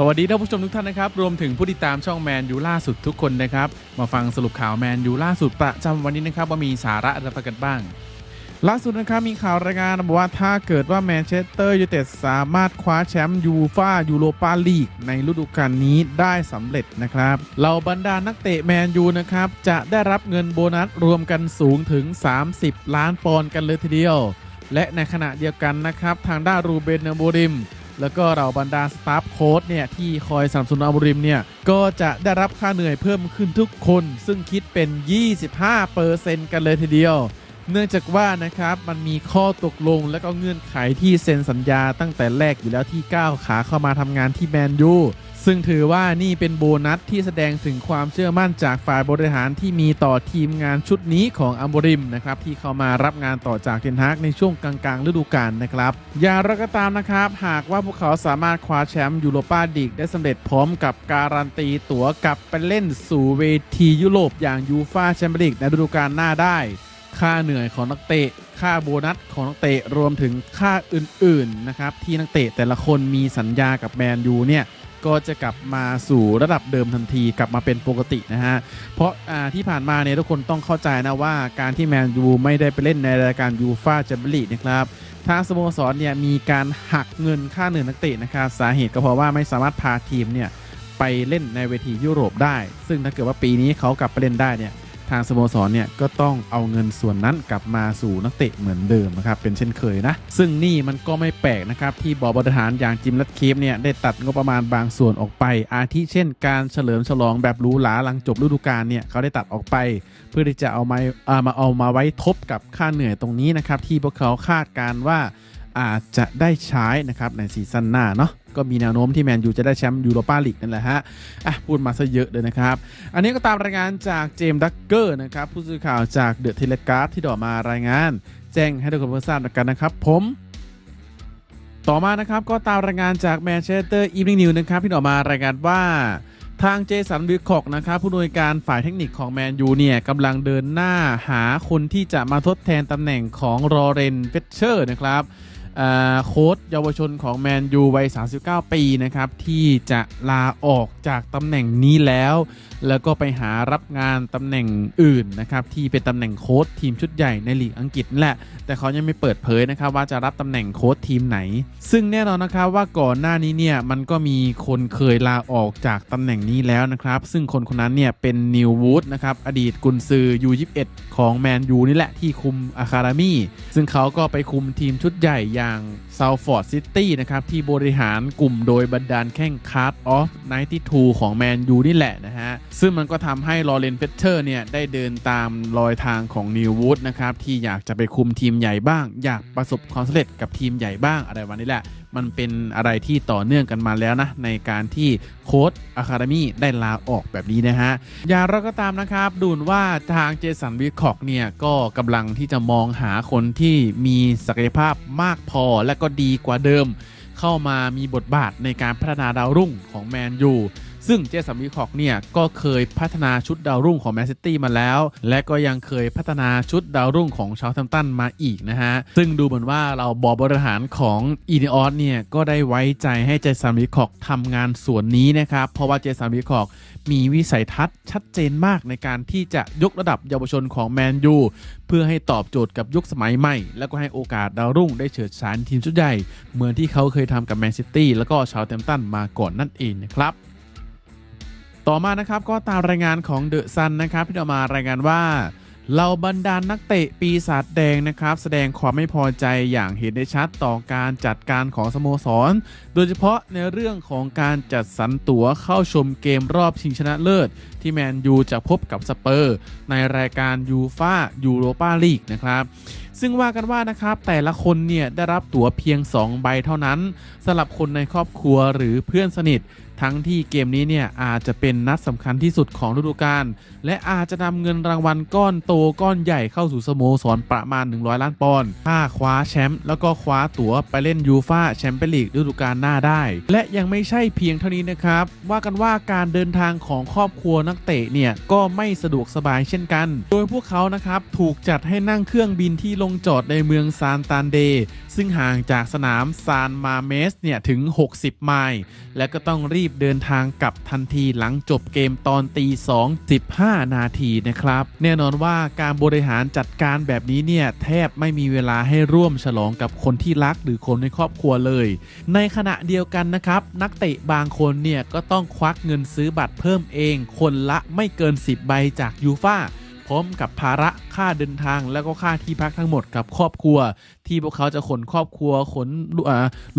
สวัสดีท่านผู้ชมทุกท่านนะครับ รวมถึงผู้ติดตามช่องแมนยูล่าสุดทุกคนนะครับ มาฟังสรุปข่าวแมนยูล่าสุดประจำวันนี้นะครับ ว่ามีสาระอะไรกันบ้าง ล่าสุดนะครับมีข่าวรายงานบอกว่าถ้าเกิดว่าแมนเชสเตอร์ยูไนเต็ดสามารถคว้าแชมป์ยูฟายูโรปาลีกในฤดูกาลนี้ได้สำเร็จนะครับเหล่าบรรดานักเตะแมนยูนะครับจะได้รับเงินโบนัสรวมกันสูงถึง 30 ล้านปอนด์กันเลยทีเดียว และในขณะเดียวกันนะครับทางด้านรูเบนเนโบริม แล้วก็เราบรรดาสตาฟโค้ดเนี่ยที่คอยสนับสนุนอาบุริมเนี่ยก็จะได้รับค่าเหนื่อยเพิ่มขึ้นทุกคน ซึ่งคิดเป็น 25%กันเลยทีเดียว เนื่องจากว่านะครับมันมีข้อตกลงและก็เงื่อนไขที่เซ็นสัญญาตั้งแต่แรกอยู่แล้วที่ก้าวขาเข้ามาทำงานที่แมนยู ซึ่งถือว่านี่เป็นโบนัสที่แสดงถึงความเชื่อมั่นจากฝ่ายบริหารที่มีต่อทีมงานชุดนี้ของอัมบริมนะครับที่เข้ามารับงานต่อจากเทนฮากในช่วงกลางๆ ฤดูกาลนะครับ อย่างไรก็ตามนะครับ หากว่าพวกเขาสามารถคว้าแชมป์ยูโรปาลีกได้สำเร็จพร้อมกับการันตีตั๋วกลับไปเล่นสู่เวทียุโรปอย่างยูฟาแชมเปี้ยนลีกในฤดูกาลหน้าได้ ค่าเหนื่อยของนักเตะ ค่าโบนัสของนักเตะรวมถึงค่าอื่นๆนะครับที่นักเตะแต่ละคนมีสัญญากับแมนยูเนี่ย ก็จะกลับมาสู่ระดับเดิมทันทีกลับมาเป็นปกตินะฮะ เพราะอ่าที่ผ่านมาเนี่ยทุกคนต้องเข้าใจนะว่าการที่แมนยูไม่ได้ไปเล่นในรายการยูฟาแชมเปี้ยนลีกนะครับทางสโมสรเนี่ยมีการหักเงินค่าเหนื่อยนักเตะนะครับสาเหตุก็เพราะว่าไม่สามารถพาทีมเนี่ยไปเล่นในเวทียุโรปได้ ซึ่งถ้าเกิดว่าปีนี้เขากลับไปเล่นได้เนี่ย ทางสโมสรเนี่ยก็ต้องเอาเงินส่วนนั้นกลับมาสู่นักเตะเหมือนเดิมนะครับเป็นเช่นเคยนะ ซึ่งนี่มันก็ไม่แปลกนะครับที่บอบริหารอย่างจิมลัดเคฟเนี่ยได้ตัดงบประมาณบางส่วนออกไป อาทิเช่น การเฉลิมฉลองแบบหรูหราหลังจบฤดูกาลเนี่ยเขาได้ตัดออกไป เพื่อที่จะเอามาเอามาเอามาไว้ทบกับค่าเหนื่อยตรงนี้นะครับที่พวกเขาคาดการว่าอาจจะได้ใช้นะครับในซีซั่นหน้าเนาะก็มีแนวโน้มที่แมนยูจะได้แชมป์ยูโรปาลีกนั่นแหละฮะอะพูดมาซะเยอะเลยนะครับ อันนี้ก็ตามรายงานจากเจมส์ดักเกอร์นะครับผู้สื่อข่าวจากเดอะเทเลกราฟที่ดอมารายงาน แจ้งให้ทุกคนเพื่อทราบกันนะครับ ผมต่อมานะครับก็ตามรายงานจากแมนเชสเตอร์อีฟ n ิงนิวนะครับที่ออกมารายงานว่าทางเจสันวิคอกนะครับผู้อำนวยการฝ่ายเทคนิคของแมนยูเนี่ยกำลังเดินหน้าหาคนที่จะมาทดแทนตำแหน่งของรอเรนเฟเชอร์นะครับ โค้ชเยาวชนของแมนยูวัย 39 ปีนะครับที่จะลาออกจากตำแหน่งนี้แล้วแล้วก็ไปหารับงานตำแหน่งอื่นนะครับที่เป็นตำแหน่งโค้ชทีมชุดใหญ่ในลีกอังกฤษนั่นแหละ แต่เขายังไม่เปิดเผยนะครับว่าจะรับตำแหน่งโค้ชทีมไหน ซึ่งแน่นอนนะครับว่าก่อนหน้านี้เนี่ยมันก็มีคนเคยลาออกจากตำแหน่งนี้แล้วนะครับ ซึ่งคนคนนั้นเนี่ยเป็นนิววูดนะครับอดีตกุนซือ U21 ของแมนยูนี่แหละที่คุมอะคา d ามี่ซึ่งเขาก็ไปคุมทีมชุดใหญ่อย่างซาวฟอร์ดซิตี้นะครับที่บริหารกลุ่มโดยบรรดาลแข้งคาร์ดออฟ92ของแมนยูนี่แหละนะฮะซึ่งมันก็ทำให้ลอเรนเฟเทอร์เนี่ยได้เดินตามรอยทางของนิววูดนะครับที่อยากจะไปคุมทีมใหญ่บ้าง อยากประสบความสำเร็จกับทีมใหญ่บ้างอะไรวันนี้แหละ มันเป็นอะไรที่ต่อเนื่องกันมาแล้วนะ ในการที่โค้ดอะคาเดมีได้ลาออกแบบนี้นะฮะอย่างเราก็ตามนะครับดูนว่าทางเจสันวิคอกเนี่ยก็กำลังที่จะมองหาคนที่มีศักยภาพมากพอและก็ดีกว่าเดิม เข้ามามีบทบาทในการพัฒนาดาวรุ่งของแมนยู ซึ่งเจสันวิคอกเนี่ยก็เคยพัฒนาชุดดาวรุ่งของแมนซิตี้มาแล้ว และก็ยังเคยพัฒนาชุดดาวรุ่งของชาวแทมตันมาอีกนะฮะ ซึ่งดูเหมือนว่าเราบอบริหารของอีนิออสเนี่ยก็ได้ไว้ใจให้เจสันวิคอกทำงานส่วนนี้นะครับ เพราะว่าเจสันวิคอกมีวิสัยทัศน์ชัดเจนมากในการที่จะยกระดับเยาวชนของแมนยูเพื่อให้ตอบโจทย์กับยุคสมัยใหม่ แล้วก็ให้โอกาสดาวรุ่งได้เฉิดฉายทีมชุดใหญ่ เหมือนที่เขาเคยทำกับแมนซิตี้แล้วก็ชาวเทมตันมาก่อนนั่นเองนะครับ ต่อมานะครับก็ตามรายงานของเดอะซันนะครับที่ออกมารายงานว่าเหล่าบรรดานักเตะปีศาจแดงนะครับ แสดงความไม่พอใจอย่างเห็นได้ชัดต่อการจัดการของสโมสร โดยเฉพาะในเรื่องของการจัดสรรตั๋วเข้าชมเกมรอบชิงชนะเลิศ ที่แมนยูจะพบกับสเปอร์ ในรายการยูฟายูโรปาลีกนะครับ ซึ่งว่ากันว่านะครับแต่ละคนเนี่ยได้รับตั๋วเพียง 2 ใบเท่านั้นสำหรับคนในครอบครัวหรือเพื่อนสนิท ทั้งที่เกมนี้เนี่ยอาจจะเป็นนัดสำคัญที่สุดของฤดูกาลและอาจจะนำเงินรางวัลก้อนโตก้อนใหญ่เข้าสู่สโมสรประมาณ 100 ล้านปอนด์ถ้าคว้าแชมป์แล้วก็คว้าตั๋วไปเล่นยูฟาแชมเปี้ยนลีกฤดูกาลหน้าได้ และยังไม่ใช่เพียงเท่านี้นะครับ ว่ากันว่าการเดินทางของครอบครัวนักเตะเนี่ยก็ไม่สะดวกสบายเช่นกัน โดยพวกเขานะครับถูกจัดให้นั่งเครื่องบินที่งงจอดในเมืองซานตานเด ซึ่งห่างจากสนามซานมาเมสเนี่ยถึง 60 ไมล์ และก็ต้องรีบเดินทางกลับทันทีหลังจบเกมตอนตี2 15 นาทีนะครับ แน่นอนว่าการบริหารจัดการแบบนี้เนี่ยแทบไม่มีเวลาให้ร่วมฉลองกับคนที่รักหรือคนในครอบครัวเลย ในขณะเดียวกันนะครับ นักเตะบางคนเนี่ยก็ต้องควักเงินซื้อบัตรเพิ่มเอง คนละไม่เกิน 10 ใบจากยูฟ่าพร้อมกับภาระ ค่าเดินทาง แล้วก็ค่าที่พักทั้งหมดกับครอบครัว ที่พวกเขาจะขนครอบครัวขน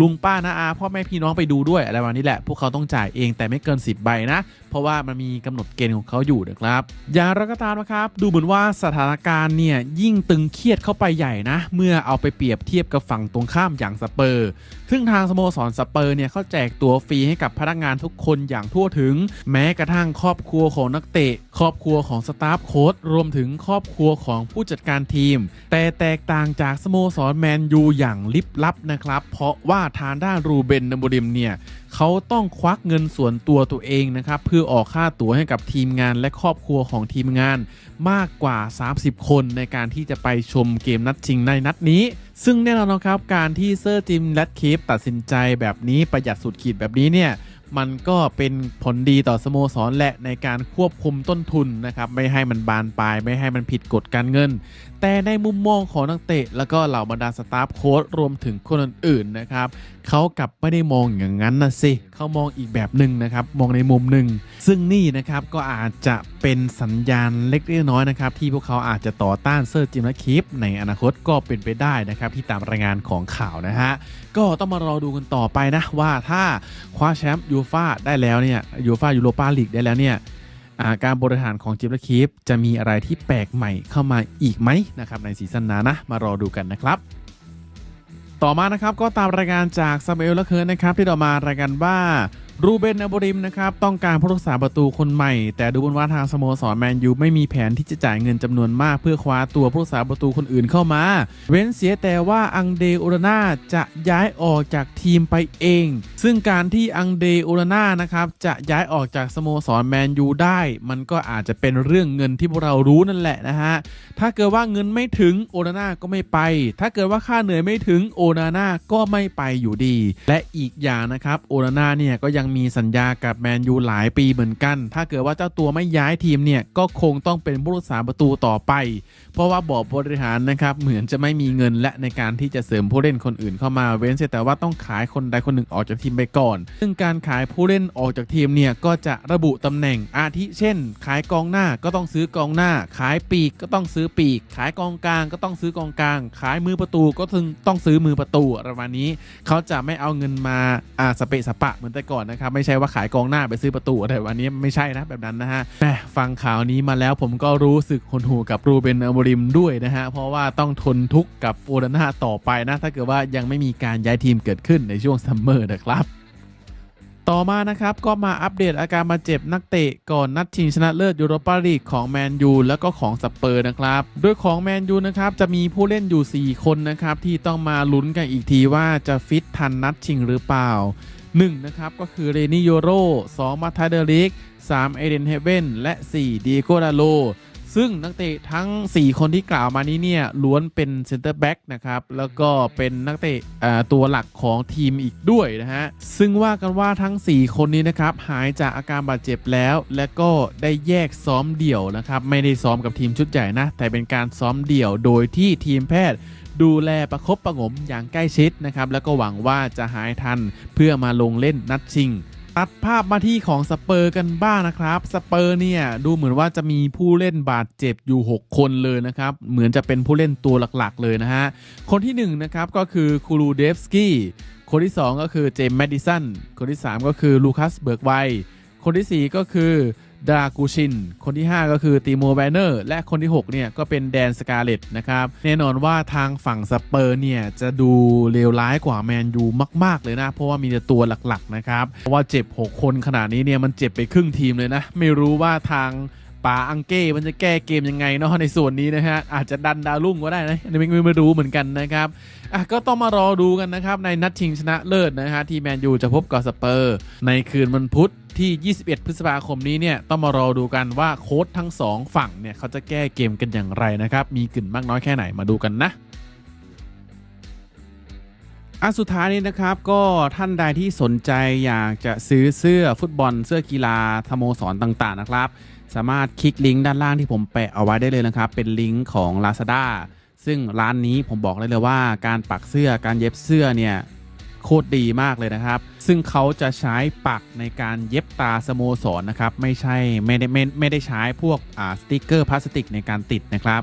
ลุงป้านาอาพ่อแม่พี่น้องไปดูด้วยอะไรแบบนี้แหละ พวกเขาต้องจ่ายเองแต่ไม่เกิน 10 ใบนะ เพราะว่ามันมีกำหนดเกณฑ์ของเขาอยู่นะครับอย่างไรก็ตามนะครับดูเหมือนว่าสถานการณ์เนี่ยยิ่งตึงเครียดเข้าไปใหญ่นะ เมื่อเอาไปเปรียบเทียบกับฝั่งตรงข้ามอย่างสเปอร์ ซึ่งทางสโมสรสเปอร์เนี่ยเขาแจกตั๋วฟรีให้กับพนักงานทุกคนอย่างทั่วถึง แม้กระทั่งครอบครัวของนักเตะ ครอบครัวของสตาฟโค้ชรวมถึงครอบครัวของผู้จัดการทีม แต่แตกต่างจากสโมสรแมนยูอย่างลิบลับนะครับ เพราะว่าทางด้านรูเบนนามริมเนี่ยเขาต้องควักเงินส่วนตัวตัวเองนะครับเพื่อออกค่าตั๋วให้กับทีมงานและครอบครัวของทีมงานมากกว่า 30 คนในการที่จะไปชมเกมนัดชิงในนัดนี้ ซึ่งแน่นอนนะครับการที่เซอร์จิมแรดคลิปตัดสินใจแบบนี้ประหยัดสุดขีดแบบนี้เนี่ย มันก็เป็นผลดีต่อสโมสรและในการควบคุมต้นทุนนะครับไม่ให้มันบานปลาย ไม่ให้มันผิดกฎการเงิน แต่ในมุมมองของนักเตะ แล้วก็เหล่าบรรดาสตาฟโค้ชรวมถึงคนอื่นๆนะครับเขากลับไม่ได้มองอย่างนั้นนะสิเขามองอีกแบบหนึ่งนะครับมองในมุมหนึ่งซึ่งนี่นะครับก็อาจจะเป็นสัญญาณเล็กๆน้อยๆนะครับที่พวกเขาอาจจะต่อต้านเซอร์จิมและคิปในอนาคตก็เป็นไปได้นะครับที่ตามรายงานของข่าวนะฮะก็ต้องมารอดูกันต่อไปนะว่าถ้าคว้าแชมป์ยููฟาได้แล้วเนี่ยยูฟายูโรปาลีกได้แล้วเนี่ยาการบริหารของจิบและคีฟจะมีอะไรที่แปลกใหม่เข้ามาอีกไหมนะครับในซีซั่นหน้านะ มารอดูกันนะครับ ต่อมานะครับก็ตามรายงานจากซามูเอลและเคิร์นนะครับที่ต่อมารายงานว่า รูเบนอาบริมนะครับต้องการผู้รักษาประตูคนใหม่ แต่ดูเหมือนว่าทางสโมสรแมนยูไม่มีแผนที่จะจ่ายเงินจำนวนมาก เพื่อคว้าตัวผู้รักษาประตูคนอื่นเข้ามา เว้นเสียแต่ว่าอังเดโอราน่าจะย้ายออกจากทีมไปเอง ซึ่งการที่อังเดโอราน่านะครับจะย้ายออกจากสโมสรแมนยูได้ มันก็อาจจะเป็นเรื่องเงินที่พวกเรารู้นั่นแหละนะฮะถ้าเกิดว่าเงินไม่ถึงโอนาน่าก็ไม่ไป ถ้าเกิดว่าค่าเหนื่อยไม่ถึงโอนาน่าก็ไม่ไปอยู่ดี และอีกอย่างนะครับโอนาน่าเนี่ยก็ยังมีสัญญากับแมนยูหลายปีเหมือนกัน ถ้าเกิดว่าเจ้าตัวไม่ย้ายทีมเนี่ยก็คงต้องเป็นผู้รักษาประตูต่อไป เพราะว่าบอร์ดบริหารนะครับเหมือนจะไม่มีเงินและในการที่จะเสริมผู้เล่นคนอื่นเข้ามาเว้นเสียแต่ว่าต้องขายคนใดคนหนึ่งออกจากทีมไปก่อน ซึ่งการขายผู้เล่นออกจากทีมเนี่ยก็จะระบุตำแหน่งอาทิเช่น ขายกองหน้าก็ต้องซื้อกองหน้า ขายปีกก็ต้องซื้อปีก ขายกองกลางก็ต้องซื้อกองกลาง ขายมือประตูก็ถึงต้องซื้อมือประตูประมาณนี้ เขาจะไม่เอาเงินมาอาสเปะสปะเหมือนแต่ก่อนนะครับไม่ใช่ว่าขายกองหน้าไปซื้อประตูแต่วันนี้ไม่ใช่นะแบบนั้นนะฮะแหมฟังข่าวนี้มาแล้วผมก็รู้สึกหดหู่กับรูเบนอโมริมด้วยนะฮะเพราะว่าต้องทนทุกข์กับโอนาน่าต่อไปนะ ถ้าเกิดว่ายังไม่มีการย้ายทีมเกิดขึ้นในช่วงซัมเมอร์นะครับต่อมานะครับก็มาอัปเดตอาการบาดเจ็บนักเตะก่อนนัดชิงชนะเลิศยูโรปาลีกของแมนยูแล้วก็ของสเปอร์นะครับโดยของแมนยูนะครับจะมีผู้เล่นอยู่ 4 คนนะครับที่ต้องมาลุ้นกันอีกทีว่าจะฟิตทันนัดชิงหรือเปล่า 1นะครับก็คือเรนิโยโร2มาทาเดริก3เอเดนเฮเวนและ4ดีโกดาโลซึ่งนักเตะทั้ง 4 คนที่กล่าวมานี้เนี่ยล้วนเป็นเซนเตอร์แบ็กนะครับแล้วก็เป็นนักเตะตัวหลักของทีมอีกด้วยนะฮะ ซึ่งว่ากันว่าทั้ง 4 คนนี้นะครับหายจากอาการบาดเจ็บแล้ว และก็ได้แยกซ้อมเดี่ยวนะครับไม่ได้ซ้อมกับทีมชุดใหญ่นะ แต่เป็นการซ้อมเดี่ยวโดยที่ทีมแพทย์ ดูแลประคบประงมอย่างใกล้ชิดนะครับแล้วก็หวังว่าจะหายทันเพื่อมาลงเล่นนัดชิง ตัดภาพมาที่ของสเปอร์กันบ้างนะครับสเปอร์เนี่ยดูเหมือนว่าจะมีผู้เล่นบาดเจ็บอยู่ 6 คนเลยนะครับเหมือนจะเป็นผู้เล่นตัวหลักๆ เลยนะฮะคนที่1นนะครับก็คือคูรูเดฟสกี้คนที่ 2 ก็คือเจมส์แมดดิสันคนที่ 3 ก็คือลูคัสเบิร์กไวคนทีสี่4 ก็คือ ดากูชิน คนที่ 5 ก็คือตีโมแบนเนอร์ และคนที่ 6 เนี่ย ก็เป็นแดนสกาเลตนะครับ แน่นอนว่าทางฝั่งสเปอร์เนี่ย จะดูเลวร้ายกว่าแมนยูมาก ๆ เลยนะ เพราะว่ามีแต่ตัวหลัก ๆ นะครับ เพราะว่าเจ็บ 6 คนขนาดนี้เนี่ย มันเจ็บไปครึ่งทีมเลยนะ ไม่รู้ว่าทาง ป่าอังเก้มันจะแก้เกมยังไงเนาะในส่วนนี้นะฮะอาจจะดันดาวรุ่งก็ได้นะอันนี้ไม่ไม่รู้เหมือนกันนะครับอะก็ต้องมารอดูกันนะครับในนัดชิงชนะเลิศนะฮะที่แมนยูจะพบกับสเปอร์ ในคืนวันพุธที่ 21 พฤษภาคมนี้เนี่ยต้องมารอดูกันว่าโค้ชทั้งสองฝั่งเนี่ยเขาจะแก้เกมกันอย่างไรนะครับมีกลิ่นมากน้อยแค่ไหนมาดูกันนะอะสุดท้ายนี้นะครับก็ท่านใดที่สนใจอยากจะซื้อเสื้อฟุตบอลเสื้อกีฬาสโมสรต่างๆนะครับ สามารถคลิกลิงก์ด้านล่างที่ผมแปะเอาไว้ได้เลยนะครับ เป็นลิงก์ของ Lazada ซึ่งร้านนี้ผมบอกเลยเลยว่า การปักเสื้อการเย็บเสื้อเนี่ยโคตรดีมากเลยนะครับ ซึ่งเขาจะใช้ปักในการเย็บตาสโมสรนะครับ ไม่ใช่ไม่ได้ไม่ไม่ได้ใช้พวกอ่าสติกเกอร์พลาสติกในการติดนะครับ